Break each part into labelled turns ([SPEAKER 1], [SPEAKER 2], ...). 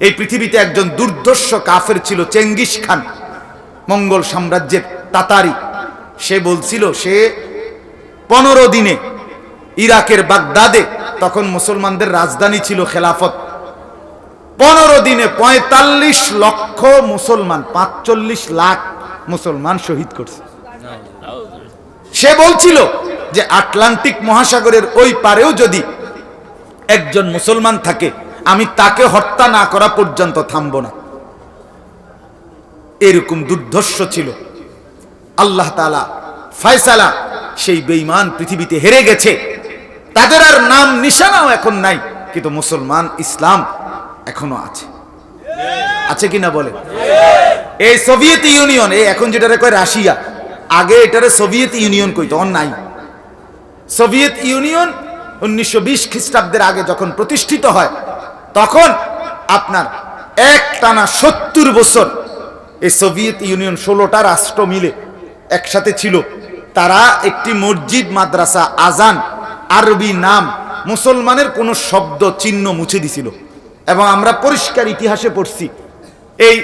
[SPEAKER 1] এই পৃথিবীতে একজন দুর্ধর্ষ কাফের ছিল চেঙ্গিস খান, মঙ্গল সাম্রাজ্যের তাতারি। সে বলছিল, সে পনেরো দিনে ইরাকের বাগদাদে, তখন মুসলমানদের রাজধানী ছিল খেলাফত। পনেরো দিনে পঁয়তাল্লিশ লক্ষ মুসলমান, পাঁচচল্লিশ লাখ মুসলমান শহীদ করছে। সে বলছিল যে আটলান্টিক মহাসাগরের ওই পারেও যদি একজন মুসলমান থাকে আমি তাকে হত্যা না করা পর্যন্ত থামব না। এরকম দুর্ধর্ষ ছিল। আল্লাহ তালা ফয়সালা সেই বেঈমান পৃথিবীতে হেরে গেছে। তাদের আর নাম নিশানাও এখন নাই, কিন্তু মুসলমান ইসলাম এখনও আছে। আছে কিনা বলে? এই সোভিয়েত ইউনিয়ন, এই এখন যেটা কয় রাশিয়া, আগে এটারে সোভিয়েত ইউনিয়ন কইতো, অন নাই। সোভিয়েত ইউনিয়ন উনিশশো বিশ খ্রিস্টাব্দের আগে যখন প্রতিষ্ঠিত হয় তখন আপনার এক টানা সত্তর বছর এই সোভিয়েত ইউনিয়ন ষোলোটা রাষ্ট্র মিলে একসাথে ছিল। তারা একটি মসজিদ, মাদ্রাসা, আজান, আরবি নাম, মুসলমানের কোনো শব্দ, চিহ্ন মুছে দিছিল। এবং আমরা পরিষ্কার ইতিহাসে পড়ছি, এই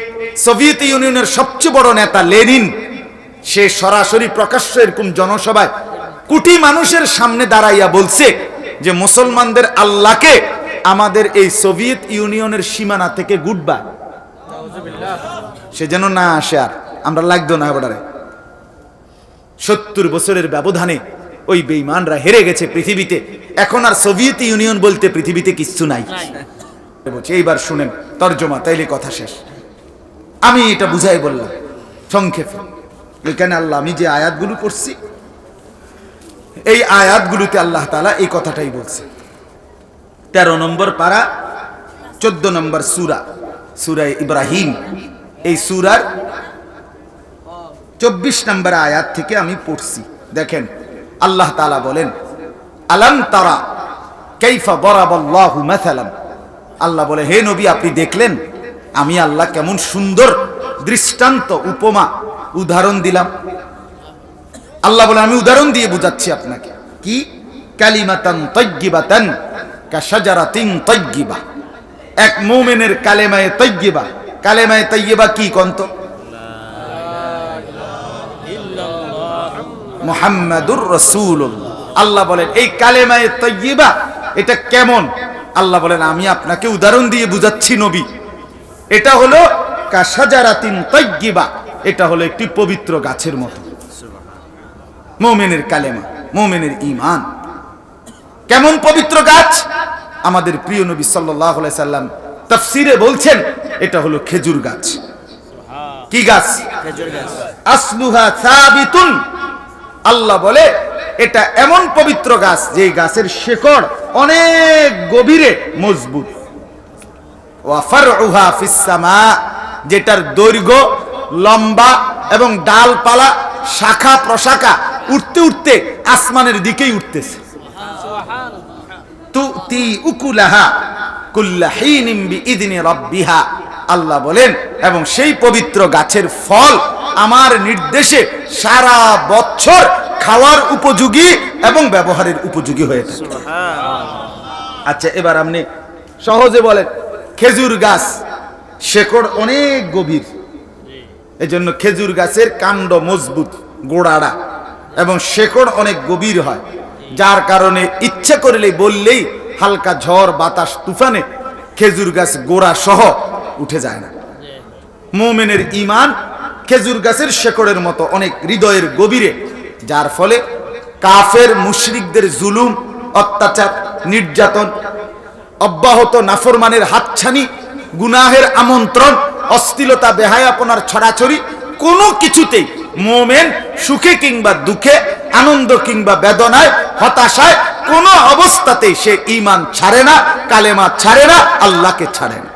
[SPEAKER 1] সোভিয়েত ইউনিয়নের সবচেয়ে বড় নেতা লেনিন, সে সরাসরি প্রকাশ্য এরকম জনসভায় কোটি মানুষের সামনে দাঁড়াইয়া বলছে যে, মুসলমানদের আল্লাহকে আমাদের এই সোভিয়েত ইউনিয়নের সীমানা থেকে গুড বাই সে যেন না আসে আর, আমরা লাগতো না এবারে। সত্তর বছরের ব্যবধানে ওই বেইমানরা হেরে গেছে পৃথিবীতে। এখন আর সোভিয়েত ইউনিয়ন বলতে পৃথিবীতে কিচ্ছু নাই। এইবার শুনেন, তর্জমা, তাইলে কথা শেষ। আমি এটা বুঝাই বললাম, সংক্ষেপে। এখানে আল্লাহ, আমি যে আয়াতগুলো পড়ছি, এই আয়াতগুলোতে আল্লাহ তালা এই কথাটাই বলছে। তেরো নম্বর পারা, চোদ্দ নম্বর সুরা সুরা ইব্রাহিম। এই সুরার চব্বিশ নম্বর আয়াত থেকে আমি পড়ছি। দেখেন, আল্লাহ তালা বলেন, আলাম তারা কেইফা বরাবল্লাহু মাথালাম আল্লাহ বলে, হে নবী, আপনি দেখলেন? আমি আল্লাহ কেমন সুন্দর দৃষ্টান্ত উপমা উদাহরণ দিলাম। আল্লাহ বলে, আমি উদাহরণ দিয়ে বুঝাচ্ছি আপনাকে। কি? কালিমাতান তৈগিবাতান কাশাজারাতিন তৈগিবা এক মোমেনের কালেমায়ে তৈগিবা কালেমায়ে তৈগিবা কি কন্ত? মুহাম্মাদুর রাসূলুল্লাহ। আল্লাহ বলেন, এই কালেমায়ে তৈগিবা এটা কেমন? আল্লাহ বলেন, আমি আপনাকে উদাহরণ দিয়ে বুঝাচ্ছি নবী। এটা হলো কাশাজারাতিন তৈগিবা এটা হলো একটি পবিত্র গাছের মতো। মোমেনের কালেমা, মোমেনের ইমান কেমন পবিত্র গাছ? আমাদের প্রিয় নবী সাল্লাহ সাল্লাম তফসিরে বলছেন এটা হলো খেজুর গাছ। কি গাছ? আসলুহা সাবিতুন। আল্লাহ বলে এটা এমন পবিত্র গাছ যে গাছের শেকড় অনেক গভীরে মজবুত। ওয়াফারউহা ফিস সামা যেটার দৈর্ঘ্য লম্বা এবং ডালপালা শাখা প্রশাখা উঠতে উঠতে আসমানের দিকেই উঠতেছে। তুতি উকুলাহা কুল্লা হিনিম বিইذনি রাব্বিহা। আল্লাহ বলেন এবং সেই পবিত্র গাছের ফল আমার নির্দেশে সারা বছর খাওয়ার উপযোগী এবং ব্যবহারের উপযোগী হয়ে থাকে। আচ্ছা এবার আপনি সহজে বলেন খেজুর গাছ শেকড় অনেক গভীর। এজন্য খেজুর গাছের কাণ্ড মজবুত গোড়াড়া এবং শেকড় অনেক গভীর হয়। যার কারণে ইচ্ছে করলে বললেই হালকা ঝড়, বাতাস, তুফানে খেজুর গাছ গোড়া সহ উঠে যায় না। মোমেনের ইমান খেজুর গাছের শেকড়ের মতো অনেক হৃদয়ের গভীরে, যার ফলে কাফের মুশরিকদের জুলুম, অত্যাচার, নির্যাতন, অব্যাহত নাফরমানের হাতছানি, গুনাহের আমন্ত্রণ, অস্থিলতা, বেহায়াপনার ছড়াছড়ি, কোনো কিছুতেই মোমেন সুখে কিংবা দুঃখে, আনন্দ কিংবা বেদনায়, হতাশায় কোনো অবস্থাতেই সে ইমান ছাড়ে না, কালেমা ছাড়ে না, আল্লাহকে ছাড়ে না।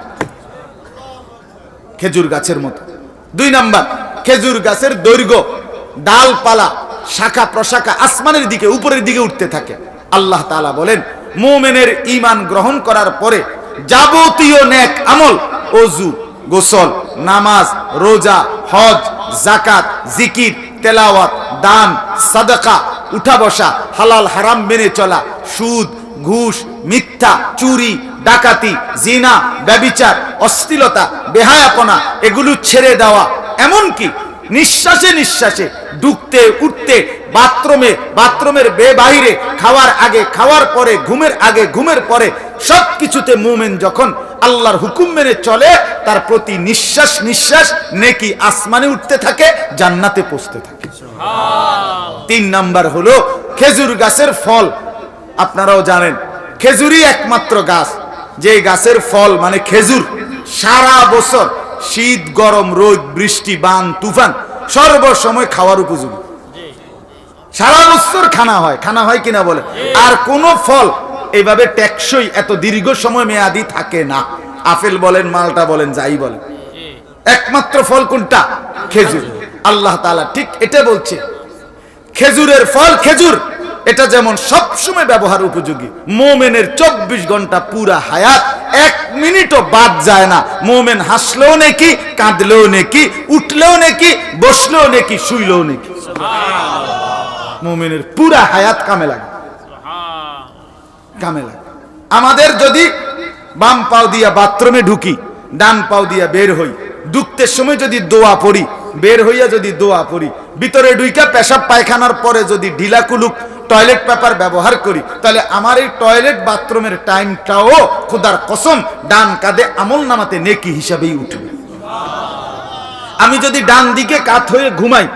[SPEAKER 1] খেজুর গাছের মতো। দুই নাম্বার, খেজুর গাছের দৈর্ঘ্য, ডালপালা, শাখা প্রশাখা আসমানের দিকে, উপরের দিকে উঠতে থাকে। আল্লাহ তাআলা বলেন, মোমেনের ইমান গ্রহণ করার পরে যাবতীয় নেক আমল, অজু, গোসল, নামাজ, রোজা, হজ জাকাত জিকির, তেলাওয়াত, দান, সাদাকা উঠা বসা, হালাল হারাম মেনে চলা, সুদ, ঘুষ, মিথ্যা, চুরি, ডাকাতি, জিনা, ব্যবিচার, অশ্লীলতা, বেহায়াপনা, এগুলো ছেড়ে দেওয়া, এমনকি নিঃশ্বাসে নিঃশ্বাসে ঢুকতে উঠতে, বাথরুমে, বাথরুমের বে বাহিরে খাওয়ার আগে, খাওয়ার পরে, ঘুমের আগে, ঘুমের পরে সব কিছুতে মুমেন যখন আল্লাহর হুকুম মেনে চলে তার প্রতি নিঃশ্বাস নিঃশ্বাস নেকি আসমানে উঠতে থাকে, জান্নাতে পৌঁছতে থাকে। তিন নাম্বার হলো খেজুর গাছের ফল। আপনারাও জানেন, খেজুরই একমাত্র গাছ। যে গাছের ফল মানে খেজুর। সারা বছর শীত, গরম, রোদ, বৃষ্টি, বান, তুফান সর্বসময় খাওয়ার উপযোগী। সারা বছর খানা হয়। খানা হয় কিনা বলে? আর কোন ফল এইভাবে টেকসই এত দীর্ঘ সময় মেয়াদি থাকে না। আপেল বলেন, মালটা বলেন, যাই বলেন। একমাত্র ফল কোনটা? খেজুর। আল্লাহ তাআলা ঠিক এটা বলছে। খেজুরের ফল খেজুর, এটা যেমন সব সময় ব্যবহার উপযোগী। মোমেনের চব্বিশ ঘণ্টা পুরা হায়াত, এক মিনিটও বাদ যায় না। মোমেন হাসলেও নেকি, কাঁদলেও নাকি, উঠলেও নাকি, বসলেও নেকি, শুইলেও নেকি। মোমেনের পুরা হায়াত কামে লাগে। কামে লাগে। আমাদের যদি বাম পাও দিয়া বাথরুমে ঢুকি, ডান পাও দিয়া বের হই। ঢুকতে সময় যদি দোয়া পড়ি, বের হইয়া যদি দোয়া পড়ি, ভিতরে ঢুইকা পেশাব পায়খানার পরে যদি ঢিলা কুলুক, টয়লেট পেপার ব্যবহার করি, তাহলে আমার এই টয়লেট বাথরুমের টাইমটাও খোদার কসম, ডান কাঁধে আমল নামাতে নেকি হিসাবেই উঠবে। আমি যদি ডান দিকে কাত হয়ে ঘুমাই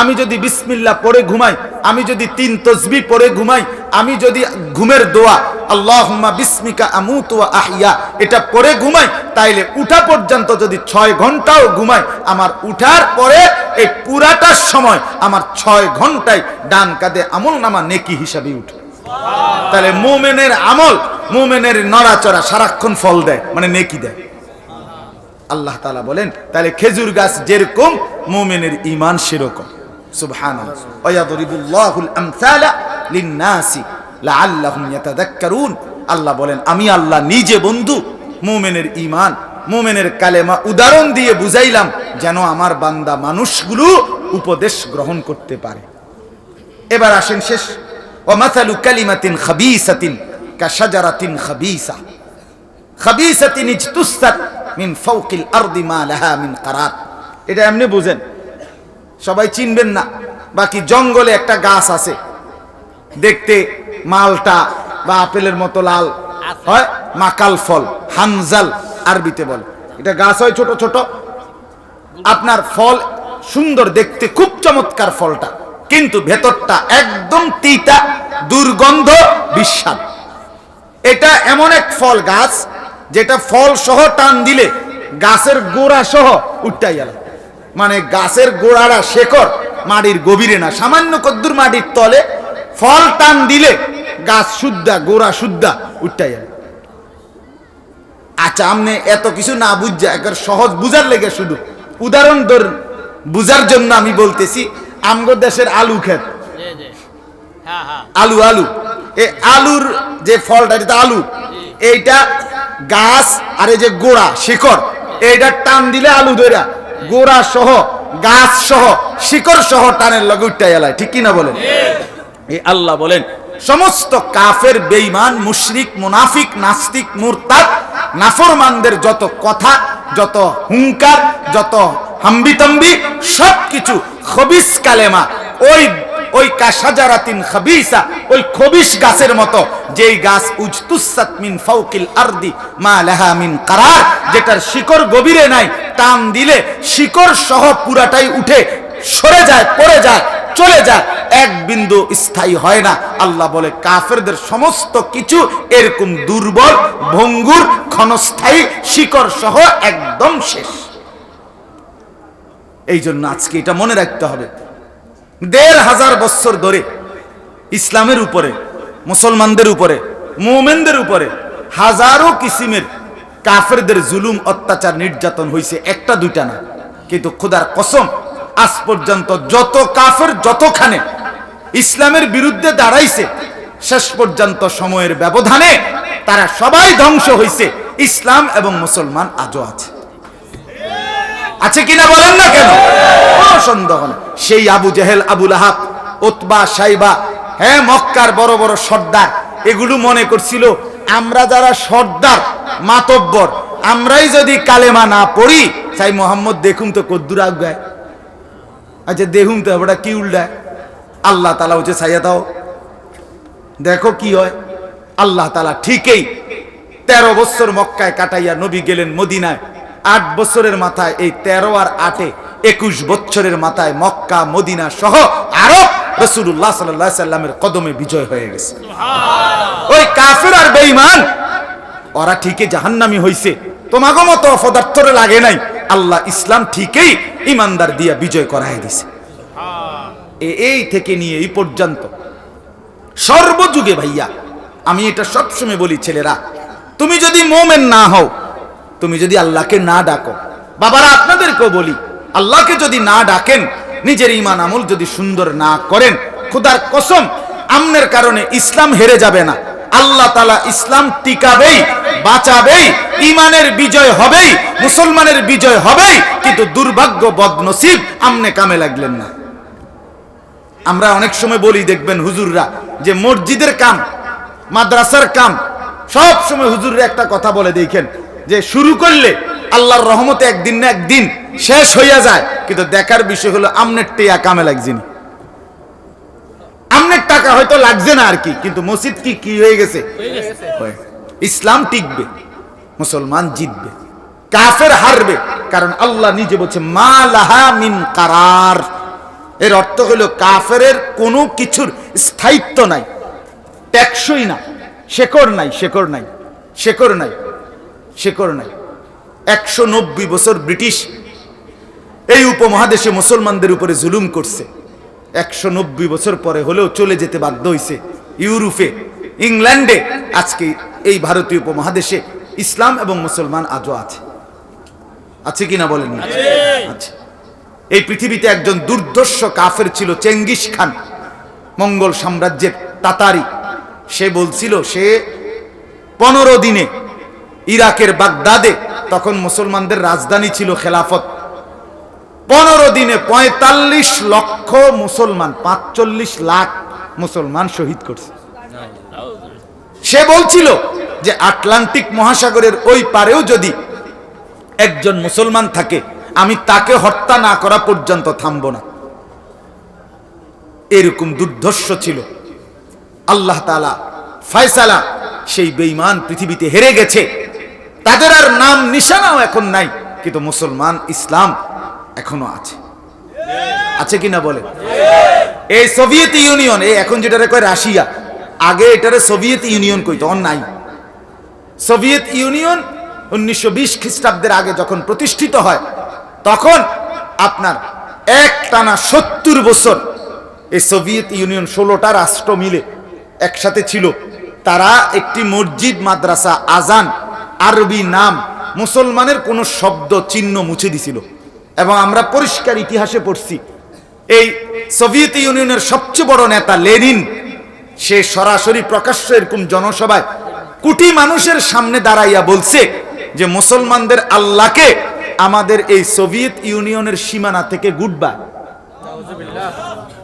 [SPEAKER 1] আমি যদি বিসমিল্লাহ পড়ে ঘুমাই, আমি যদি তিন তসবি পড়ে ঘুমাই, আমি যদি ঘুমের দোয়া, আল্লাহুম্মা বিসমিকা আমুতু ওয়া আহিয়া এটা পড়ে ঘুমাই, তাইলে উঠা পর্যন্ত যদি ছয় ঘন্টাও ঘুমাই, আমার উঠার পরে এই পুরাটার সময় আমার ছয় ঘন্টায় ডান কাঁধে আমল নামা নেকি হিসাবে উঠে। তাহলে মোমেনের আমল, মোমেনের নড়াচড়া সারাক্ষণ ফল দেয় মানে নেকি দেয়। আল্লাহ তালা বলেন তাহলে খেজুর গাছ যেরকম, মোমেনের ইমান সেরকম। আল্লাহ বলেন, আমি আল্লাহ নিজে বন্ধু কালেমা উদাহরণ দিয়ে বুঝাইলাম, যেন আমার বান্দা মানুষগুলো উপদেশ গ্রহণ করতে পারে। এবার আসেন শেষ। ও মাথালু কালিমাতিন এটা এমনি বুঝেন। সবাই চিনবেন না বাকি জঙ্গলে একটা গাছ আছে। দেখতে মালটা বা আপেলের মতো লাল হয় মাকাল ফল হানজাল আরবিতে বলে। এটা গাছ হয় ছোট ছোট। আপনার ফল সুন্দর দেখতে খুব চমৎকার ফলটা। কিন্তু ভেতরটা একদম তিতা দুর্গন্ধ বিস্বাদ। এটা এমন এক ফল গাছ যেটা ফল সহ টান দিলে গাছের গোড়া সহ উঠটাই গেল মানে গাছের গোড়াটা শেকড় মাটির গভীরে না। সামান্য কদ্দুর মাটির তলে ফল টান দিলে গাছ শুদ্ধা গোড়া শুদ্ধা উঠটাই গেল আচ্ছা আমনে এত কিছু না বুঝা একবার সহজ বুঝার লেগে শুধু। উদাহরণ ধর বুঝার জন্য আমি বলতেছি আমগো দেশের আলু
[SPEAKER 2] জি হ্যাঁ হ্যাঁ।
[SPEAKER 1] আলু আলু। এই আলুর যে ফলটা এটা আলু এইটা গাছ আর এই যে গোড়া শিকড় এইটা টান দিলে আলু ধরা গোড়া সহ, গাছ সহ, শিকড় সহ টানের লগে উঠতে এলায় ঠিক কিনা বলেন? এই আল্লাহ বলেন, সমস্ত কাফের, বেঈমান, মুশরিক, মুনাফিক, নাস্তিক, মুরতাদ, নাফরমানদের যত কথা, যত হুঙ্কার যত হাম্বিতম্বি, সবকিছু খবিস কালেমা, ওই ওই কাশাজারাতিন খাবিসা, ওই খবিস গাছের মতো, যেই গাছ উজতুসাত মিন ফাউকিল আরদি মা লাহা মিন কারার, যেটার শিকড় গভীরে নাই, টান দিলে শিকড় সহ পুরাটাই উঠে সরে যায়, পড়ে যায়, চলে যায়। এক বিন্দু স্থায়ী হয় না। আল্লাহ বলে, কাফেরদের সমস্ত কিছু এরকম দুর্বল, ভঙ্গুর, ক্ষণস্থায়ী শিকড় সহ একদম শেষ। এই জন্য আজকে এটা মনে রাখতে হবে। দেড় হাজার বছর ধরে ইসলামের উপরে, মুসলমানদের উপরে, মোমেনদের উপরে হাজারো কিসিমের কাফেরদের জুলুম, অত্যাচার, নির্যাতন হয়েছে একটা দুইটা না। কিন্তু খুদার কসম, আজ পর্যন্ত যত কাফের যতখানে ইসলামের বিরুদ্ধে দাঁড়াইছে, শেষ পর্যন্ত সময়ের ব্যবধানে তারা সবাই ধ্বংস হয়েছে ইসলাম এবং মুসলমান আজও আছে। আছে কিনা বলেন না কেন? সন্দেহ নেই। সেই আবু জেহেল আবুল আহাব ওতবা সাইবা হ্যাঁ মক্কার বড় বড় সর্দার, এগুলো মনে করছিল, আমরা যারা সর্দার, মাতব্বর, আমরাই যদি কালেমা না পড়ি চাই মোহাম্মদ দেখুন তো কদ্দুর আগায় আচ্ছা দেখুন তো ওটা কি উল্টায়? আল্লাহ তালা হচ্ছে ছাইয়া দাও। দেখো কি হয়, আল্লাহ তালা ঠিকই তেরো বছর মক্কায় কাটাইয়া নবী গেলেন মদিনায়। আট বছরের মাথায় এই তেরো আর আটে একুশ বছরের মাথায় মক্কা মদিনা সহ আরও রসুল্লাহ সাল্লাহ সাল্লামের কদমে বিজয় হয়ে গেছে। ওই কাফের আর বেঈমান ওরা ঠিকই জাহান্নামি হইছে। তোমাগো মতো অপদার্থরে লাগে নাই। আল্লাহ ইসলাম ঠিকই ইমানদার দিয়া বিজয় করাই দিছে। এই থেকে নিয়ে এই পর্যন্ত। সর্বযুগে ভাইয়া আমি এটা সবসময় বলি ছেলেরা তুমি যদি মোমেন না হও তুমি যদি আল্লাহকে না ডাকো, বাবারা আপনাদেরকেও বলি, আল্লাহকে যদি না ডাকেন, নিজের ইমান আমল যদি সুন্দর না করেন, খুদার কসম, আমনের কারণে ইসলাম হেরে যাবে না। আল্লাহ তালা ইসলাম টিকাবেই, বাঁচাবেই ইমানের বিজয় হবেই, মুসলমানের বিজয় হবেই, কিন্তু দুর্ভাগ্য বদনসিব আমনে কামে লাগলেন না। আমরা অনেক সময় বলি, দেখবেন হুজুররা, যে মসজিদের কাম, মাদ্রাসার কাম, সব সময় হুজুররা একটা কথা বলে দেখেন যে শুরু করলে আল্লাহর রহমতে একদিন না একদিন শেষ হইয়া যায়। কিন্তু দেখার বিষয় হলো আমনের টেয়া কামে লাগছে না। আমনের টাকা হয়তো লাগছে না আর কি, কিন্তু মসজিদ কি কি হয়ে গেছে? ইসলাম টিকবে, মুসলমান জিতবে, কাফের হারবে, কারণ আল্লাহ নিজে বলছে, মা লাহা মিন কারার। এর অর্থ হলো কাফের কোনো কিছুর স্থায়িত্ব নাই, টেকসই না শেকড় নাই শেকড় নাই শেকড় নাই। শেকড় নাই। একশো নব্বই বছর ব্রিটিশ এই উপমহাদেশে মুসলমানদের উপরে জুলুম করছে। একশো নব্বই বছর পরে হলেও চলে যেতে বাধ্য হয়েছে ইউরোপে ইংল্যান্ডে। আজকে এই ভারতীয় উপমহাদেশে ইসলাম এবং মুসলমান আজও আছে। আছে কিনা বলেন না? এই পৃথিবীতে একজন দুর্দর্শ কাফের ছিল চেঙ্গিস খান মঙ্গল সাম্রাজ্যের তাতারি। সে বলছিল সে পনেরো দিনে ইরাকের বাগদাদে তখন মুসলমানদের রাজধানী ছিল খেলাফত। পনেরো দিনে পঁয়তাল্লিশ লক্ষ মুসলমান, পাঁচচল্লিশ লাখ মুসলমান শহীদ করছে। সে বলছিল যে আটলান্টিক মহাসাগরের ওই পারেও যদি একজন মুসলমান থাকে, আমি তাকে হত্যা না করা পর্যন্ত থামব না। এরকম দুর্ধর্ষ ছিল। আল্লাহ তালা ফয়সালা সেই বেঈমান পৃথিবীতে হেরে গেছে। তাদের আর নাম নিশানাও এখন নাই, কিন্তু মুসলমান ইসলাম এখনও আছে। আছে কিনা বলে? এই সোভিয়েত ইউনিয়ন, এই এখন যেটারে কয় রাশিয়া, আগে এটারে সোভিয়েত ইউনিয়ন কইতো, অন নাই। সোভিয়েত ইউনিয়ন উনিশশো বিশ খ্রিস্টাব্দের আগে যখন প্রতিষ্ঠিত হয়, তখন আপনার এক টানা সত্তর বছর এই সোভিয়েত ইউনিয়ন ষোলোটা রাষ্ট্র মিলে একসাথে ছিল। তারা একটি মসজিদ, মাদ্রাসা, আজান আরবি নাম মুসলমানের কোনো শব্দ চিহ্ন মুছে দিছিল। এবং আমরা পরিষ্কার ইতিহাসে পড়ছি, এই সোভিয়েত ইউনিয়নের সবচেয়ে বড় নেতা লেনিন, সে সরাসরি প্রকাশ্য এরকম জনসভায় কোটি মানুষের সামনে দাঁড়াইয়া বলছে যে মুসলমানদের আল্লাহকে আমাদের এই সোভিয়েত ইউনিয়নের সীমানা থেকে গুডবা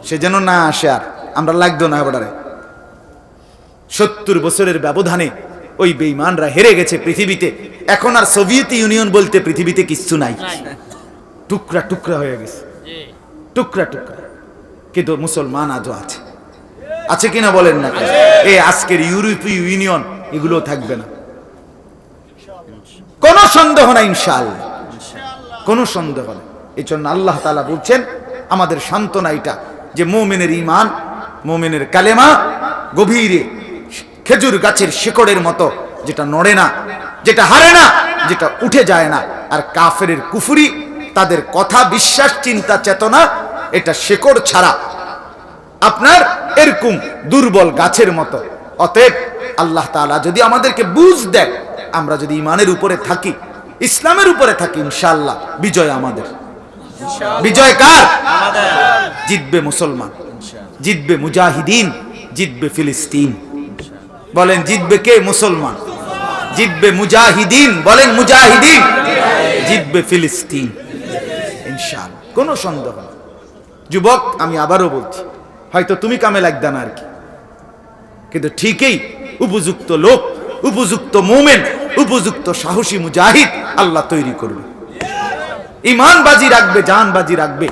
[SPEAKER 1] সে যেন না আসে আর, আমরা লাগতো না সত্তর বছরের ব্যবধানে ওই বেইমানরা হেরে গেছে পৃথিবীতে। এখন আর সোভিয়েত ইউনিয়ন বলতে পৃথিবীতে কিচ্ছু নাই। টুকরা টুকরা হয়ে গেছে। টুকরা টুকরা। কিন্তু মুসলমান আজও আছে। আছে কিনা বলেন না এই আজকের ইউরোপীয় ইউনিয়ন এগুলো থাকবে না। কোনো সন্দেহ না ইনশাআল্লাহ। কোনো সন্দেহ নেই। এই জন্য আল্লাহ তালা বলছেন আমাদের সান্ত্বনা এটা যে মোমেনের ইমান মোমেনের কালেমা গভীরে খেজুর গাছের শিকড়ের মতো যেটা নড়ে না যেটা হারে না যেটা উঠে যায় না। আর কাফের কুফুরি তাদের কথা বিশ্বাস চিন্তা চেতনা এটা শেকড় ছাড়া। আপনার এরকম দুর্বল গাছের মতো। অতএব আল্লাহ তাআলা যদি আমাদেরকে বুঝ দেয় আমরা যদি ইমানের উপরে থাকি ইসলামের উপরে থাকি ইনশাআল্লাহ বিজয় আমাদের। বিজয় কার? জিতবে মুসলমান জিতবে মুজাহিদিন জিতবে ফিলিস্তিন। বলেন, জিতবে কে? মুসলমান। জিতবে মুজাহিদিন, বলেন মুজাহিদিন। জিতবে ফিলিস্তিন। ইনশাআল্লাহ, কোনো সন্দেহ যুবক, আমি আবারও বলছি, হয়তো তুমি কামে লাগবে না আর কি। কিন্তু ঠিকই উপযুক্ত লোক, উপযুক্ত মোমেন, উপযুক্ত সাহসী মুজাহিদ আল্লাহ তৈরি করবে। ইমান বাজি রাখবে, জান বাজি রাখবে,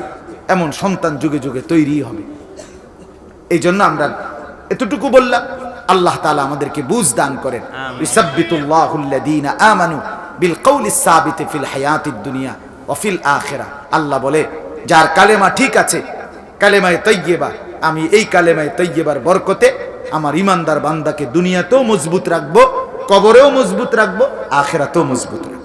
[SPEAKER 1] এমন সন্তান যুগে যুগে তৈরি হবে। এই জন্য আমরা এতটুকু বললাম। আল্লাহ তাআলা আমাদেরকে বুঝ দান করেন। আমানু। বিল সাবিতি ফিল হায়াতিদ দুনিয়া ওয়া ফিল আখিরা আল্লাহ বলে যার কালেমা ঠিক আছে কালেমায়ে তৈয়বা আমি এই কালেমায়ে তৈয়বার বরকতে আমার ইমানদার বান্দাকে দুনিয়াতেও মজবুত রাখব কবরেও মজবুত রাখব আখিরাতেও মজবুত রাখব।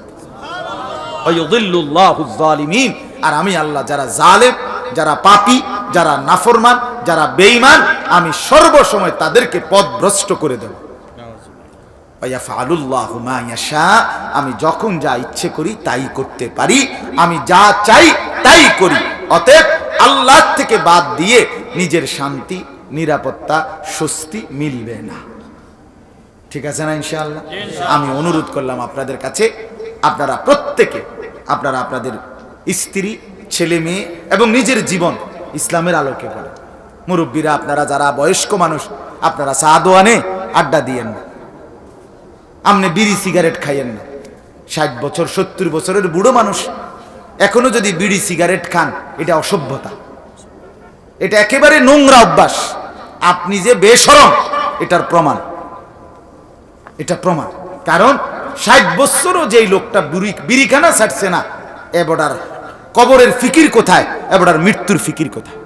[SPEAKER 1] আর আমি আল্লাহ যারা জালেম যারা পাপী যারা নাফরমান যারা বেঈমান, আমি সর্বসময় তাদেরকে পথভ্রষ্ট করে দেব। আমি যখন যা ইচ্ছে করি তাই করতে পারি, আমি যা চাই তাই করি। অতএব আল্লাহ থেকে বাদ দিয়ে নিজের শান্তি, নিরাপত্তা, স্বস্তি মিলবে না। ঠিক আছে না ইনশাআল্লাহ? আমি অনুরোধ করলাম আপনাদের কাছে, আপনারা প্রত্যেকে, আপনারা আপনাদের স্ত্রী, ছেলে মেয়ে এবং নিজের জীবন ইসলামের আলোকে করেন মুরব্বীরা, আপনারা যারা বয়স্ক মানুষ, আপনারা চা দোয়ানে আড্ডা দিয়েন না। আপনি বিড়ি সিগারেট খাইয়েন না। ষাট বছর, সত্তর বছরের বুড়ো মানুষ এখনও যদি বিড়ি সিগারেট খান, এটা অসভ্যতা। এটা একেবারে নোংরা অভ্যাস। আপনি যে বেসরম, এটার প্রমাণ। এটা প্রমাণ। কারণ ষাট বছরও যেই লোকটা বুড়ি, বিড়িখানা ছাড়ছে না এবারার কবরের ফিকির কোথায়? এবারার মৃত্যুর ফিকির কোথায়?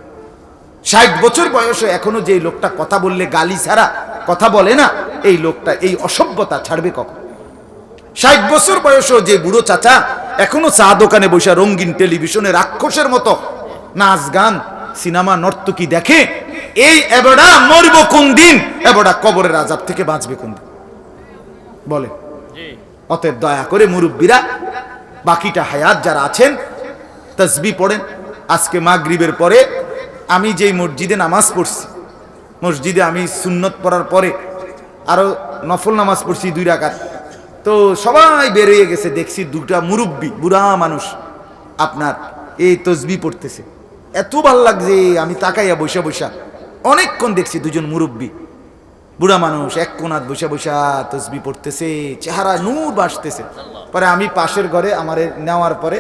[SPEAKER 1] ষাট বছর বয়সে এখনও যেই লোকটা কথা বললে গালি ছাড়া কথা বলে না এই লোকটা এই অসভ্যতা ছাড়বে কখন? ষাট বছর বয়সেও যে বুড়ো চাচা এখনও চা দোকানে বসে রঙিন টেলিভিশনে রাক্ষসের মতো নাচ গান সিনেমা নর্তকী দেখে এই এবড়া মরব কোন দিন? এবারটা কবরের আজাব থেকে বাঁচবে কোন দিন? বলে। অতএব দয়া করে মুরব্বীরা বাকিটা হায়াত যারা আছেন তসবি পড়েন। আজকে মাগরিবের পরে আমি যেই মসজিদে নামাজ পড়ছি, মসজিদে আমি সুন্নত পড়ার পরে আরও নফল নামাজ পড়ছি দুই রাকাত। তো সবাই বেরিয়ে গেছে, দেখছি দুটা মুরব্বী, বুড়া মানুষ আপনার এই তসবি পড়তেছে। এত ভালো লাগছে, আমি তাকাইয়া বৈশা বৈশা অনেকক্ষণ দেখছি দুজন মুরব্বী, বুড়া মানুষ এক কোনাত বসে বসা তসবি পড়তেছে, চেহারা নূর বাসতেছে। পরে আমি পাশের ঘরে আমার নেওয়ার পরে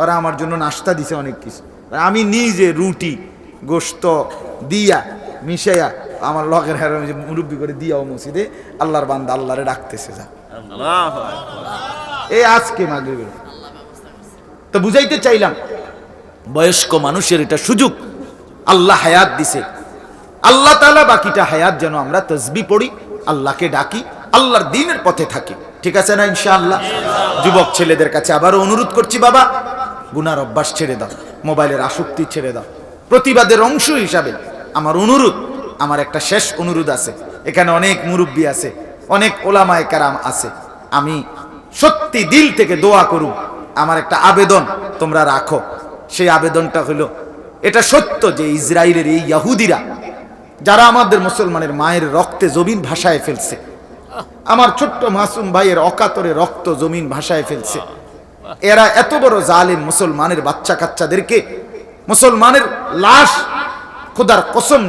[SPEAKER 1] ওরা আমার জন্য নাস্তা দিছে অনেক কিছু। আমি নিজে রুটি গোস্ত দিয়া, মিশাইয়া আমার লগের হের মুরব্বি করে দিয়াও মসজিদে, আল্লাহর বান্দা আল্লাহরে ডাকতেছে, যা। এই আজকে মাগরিবের। তো বুঝাইতে চাইলাম, বয়স্ক মানুষের এটা সুযোগ, আল্লাহ হায়াত দিছে। আল্লাহ তালা বাকিটা হায়াত যেন আমরা তসবি পড়ি, আল্লাহকে ডাকি, আল্লাহর দিনের পথে থাকি। ঠিক আছে না ইনশাআল্লাহ? যুবক ছেলেদের কাছে আবারও অনুরোধ করছি, বাবা, গুনার অভ্যাস ছেড়ে দাও, মোবাইলের আসক্তি ছেড়ে দাও। প্রতিবাদের অংশ হিসাবে। আমার অনুরোধ, আমার একটা শেষ অনুরোধ আছে। এখানে অনেক মুরব্বী আছে, অনেক ওলামায় কারাম আছে। আমি সত্যি দিল থেকে দোয়া করুন, আমার একটা আবেদন তোমরা রাখো। সেই আবেদনটা হলো, এটা সত্য যে ইসরায়েলের এই ইয়াহুদিরা, যারা আমাদের মুসলমানের মায়ের রক্তে জমিন ভাসায় ফেলছে, আমার ছোট্ট মাসুম ভাইয়ের অকাতরে রক্ত জমিন ভাসায় ফেলছে, এরা এত বড় জালেম মুসলমানের বাচ্চা কাচ্চাদেরকে মুসলমানের লাশ খোদার কসম